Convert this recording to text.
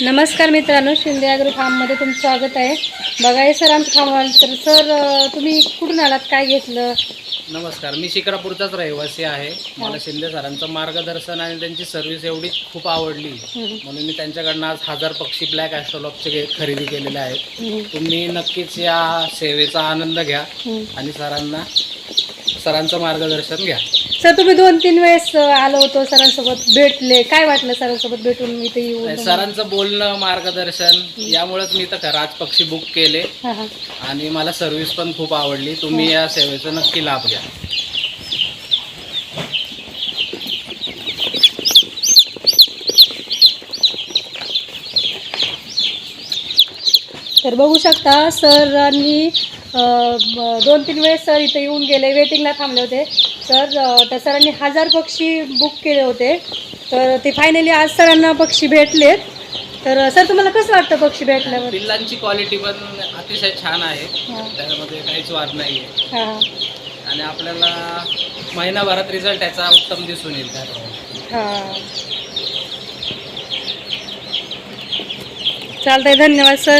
नमस्कार मित्रांनो शिंदे ॲग्रो फार्ममध्ये तुमचं स्वागत आहे. बघा हे सर आमचं थांबवाल तर सर तुम्ही कुठून आलात? काय घेतलं? नमस्कार मी शिक्रापूरचाच रहिवासी आहे. मला शिंदे सरांचं मार्गदर्शन आणि त्यांची सर्व्हिस एवढी खूप आवडली. म्हणून मी त्यांच्याकडनं आज हजार पक्षी ब्लॅक ॲस्ट्रोलॉगचे खरेदी केलेले आहेत. तुम्ही नक्कीच या सेवेचा आनंद घ्या. आणि सरांना सरांचं मार्गदर्शन घ्या. सर तुम्ही दोन तीन वेळेस आलो होतो सरांसोबत भेटले. काय वाटलं सरांसोबत भेटून इथे येऊन सरांचं बोलणं मार्गदर्शन यामुळेच मी तर खरं आज पक्षी बुक केले. हां हां. आणि मला सर्व्हिस पण खूप आवडली. तुम्ही या सेवेचा नक्की लाभ घ्या. तर बघू शकता सरांनी दोन तीन वेळेस सर इथे येऊन गेले. वेटिंगला थांबले होते. तर सरांनी हजार पक्षी बुक केले होते. तर ते फायनली आज सरांना पक्षी भेटलेत. तर सर तुम्हाला कसं वाटतं पक्षी भेटल्यावर? पिल्लांची क्वालिटी पण अतिशय छान आहे. त्यामध्ये काहीच वाद नाही आहे हां. आणि आपल्याला महिनाभरात रिझल्ट याचा उत्तम दिसून येईल हां. चालतंय धन्यवाद सर.